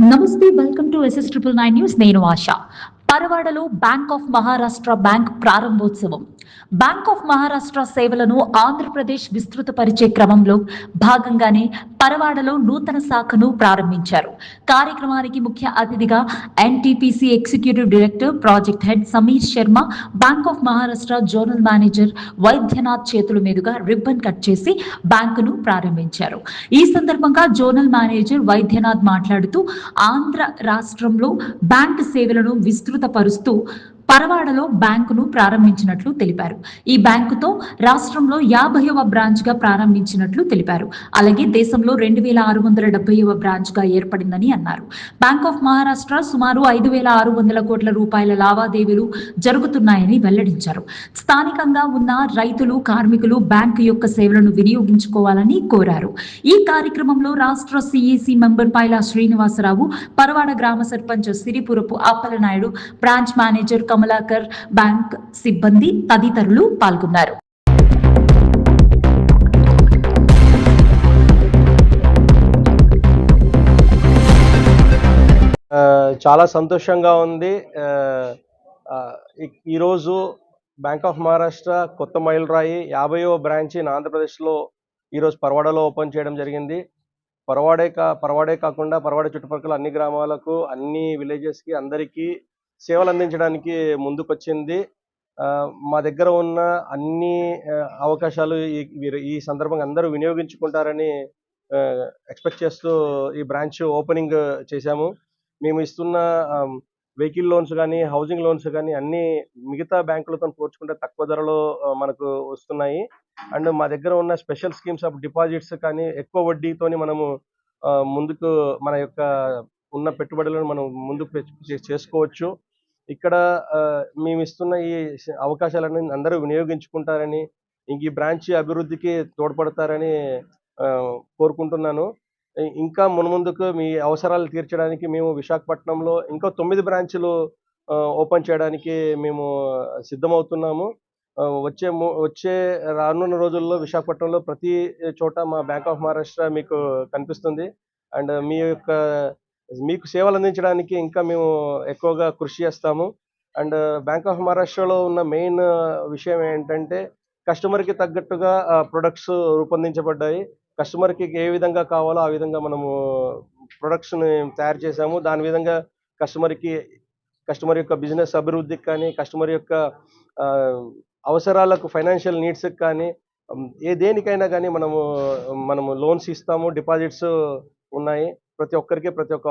నమస్తే welcome to SS triple nine news. నేను ఆశ. పరవాడలో బ్యాంక్ ఆఫ్ మహారాష్ట్ర బ్యాంక్ ప్రారంభోత్సవం. బ్యాంక్ ఆఫ్ మహారాష్ట్ర సేవలను ఆంధ్రప్రదేశ్ విస్తృతపరిచే క్రమంలో భాగంగానే పరవాడలో నూతన శాఖను ప్రారంభించారు. కార్యక్రమానికి ముఖ్య అతిథిగా NTPC executive director project head Sameer Sharma bank of Maharashtra zonal manager Vaidyanath చేతుల మీదుగా రిబ్బన్ కట్ చేసి బ్యాంకును ప్రారంభించారు. ఈ సందర్భంగా జోనల్ మేనేజర్ వైద్యనాథ్ మాట్లాడుతూ ఆంధ్ర రాష్ట్రంలో బ్యాంకు సేవలను విస్తృతపరుస్తూ పరవాడలో బ్యాంకును ప్రారంభించినట్లు తెలిపారు. ఈ బ్యాంకుతో రాష్ట్రంలో యాభైవ బ్రాంచ్గా ప్రారంభించినట్లు తెలిపారు. అలాగే దేశంలో రెండు వేల ఆరు వందల డెబ్బైవ బ్రాంచ్గా ఏర్పడిందని అన్నారు. బ్యాంక్ ఆఫ్ మహారాష్ట్ర సుమారు ఐదు వేల ఆరు వందల కోట్ల రూపాయల లావాదేవీలు జరుగుతున్నాయని వెల్లడించారు. స్థానికంగా ఉన్న రైతులు కార్మికులు బ్యాంకు యొక్క సేవలను వినియోగించుకోవాలని కోరారు. ఈ కార్యక్రమంలో రాష్ట్ర సిఈసి మెంబర్ పైలా శ్రీనివాసరావు పరవాడ గ్రామ sarpanch Siripurapu Appalanaidu branch manager Kamalakar bank సిబ్బంది తదితరులు పాల్గొన్నారు. చాలా సంతోషంగా ఉంది. ఈ- ఈరోజు బ్యాంక్ ఆఫ్ మహారాష్ట్ర కొత్త మైలురాయి యాభైవ బ్రాంచ్ ఆంధ్రప్రదేశ్లో ఈరోజు పరవాడలో ఓపెన్ చేయడం జరిగింది. పరవాడే కా పరవాడే కాకుండా పరవాడ చుట్టుపక్కల అన్ని గ్రామాలకు అన్ని విలేజెస్కి అందరికీ సేవలు అందించడానికి ముందుకొచ్చింది. ఆ, మా దగ్గర ఉన్న అన్ని అవకాశాలు ఈ- సందర్భంగా అందరూ వినియోగించుకుంటారని ఎక్స్పెక్ట్ చేస్తూ ఈ బ్రాంచ్ ఓపెనింగ్ చేశాము. మేము ఇస్తున్న వెహికల్ లోన్స్ కానీ హౌసింగ్ లోన్స్ కానీ అన్ని మిగతా బ్యాంకులతో పోల్చుకుంటే తక్కువ ధరలో మనకు వస్తున్నాయి. అండ్ మా దగ్గర ఉన్న స్పెషల్ స్కీమ్స్ ఆఫ్ డిపాజిట్స్ కానీ ఎక్కువ వడ్డీతోని మనము ముందుకు మన యొక్క ఉన్న పెట్టుబడులను మనం ముందుకు చేసుకోవచ్చు. ఇక్కడ మేము ఇస్తున్న ఈ అవకాశాలని అందరూ వినియోగించుకుంటారని ఇంక ఈ బ్రాంచ్ అభివృద్ధికి తోడ్పడతారని కోరుకుంటున్నాను. ఇంకా మున్ముందుకు మీ అవసరాలు తీర్చడానికి మేము విశాఖపట్నంలో ఇంకా తొమ్మిది బ్రాంచ్లు ఓపెన్ చేయడానికి మేము సిద్ధమవుతున్నాము. వచ్చే ము- వచ్చే రానున్న రోజుల్లో విశాఖపట్నంలో ప్రతి చోట మా బ్యాంక్ ఆఫ్ మహారాష్ట్ర మీకు కనిపిస్తుంది. అండ్ మీ యొక్క మీకు సేవలు అందించడానికి ఇంకా మేము ఎక్కువగా కృషి చేస్తాము. అండ్ బ్యాంక్ ఆఫ్ మహారాష్ట్రలో ఉన్న మెయిన్ uh, విషయం ఏంటంటే కస్టమర్కి తగ్గట్టుగా uh, ప్రొడక్ట్స్ రూపొందించబడ్డాయి. కస్టమర్కి ఏ విధంగా కావాలో ఆ విధంగా మనము ప్రొడక్ట్స్ని తయారు చేసాము దాని విధంగా కస్టమర్కి కస్టమర్ యొక్క బిజినెస్ అభివృద్ధికి కానీ కస్టమర్ యొక్క uh, అవసరాలకు ఫైనాన్షియల్ నీడ్స్కి కానీ um, ఏ దేనికైనా కానీ మనము మనము లోన్స్ ఇస్తాము. డిపాజిట్స్ ఉన్నాయి. ప్రతి ఒక్కరికి ప్రతి ఒక్క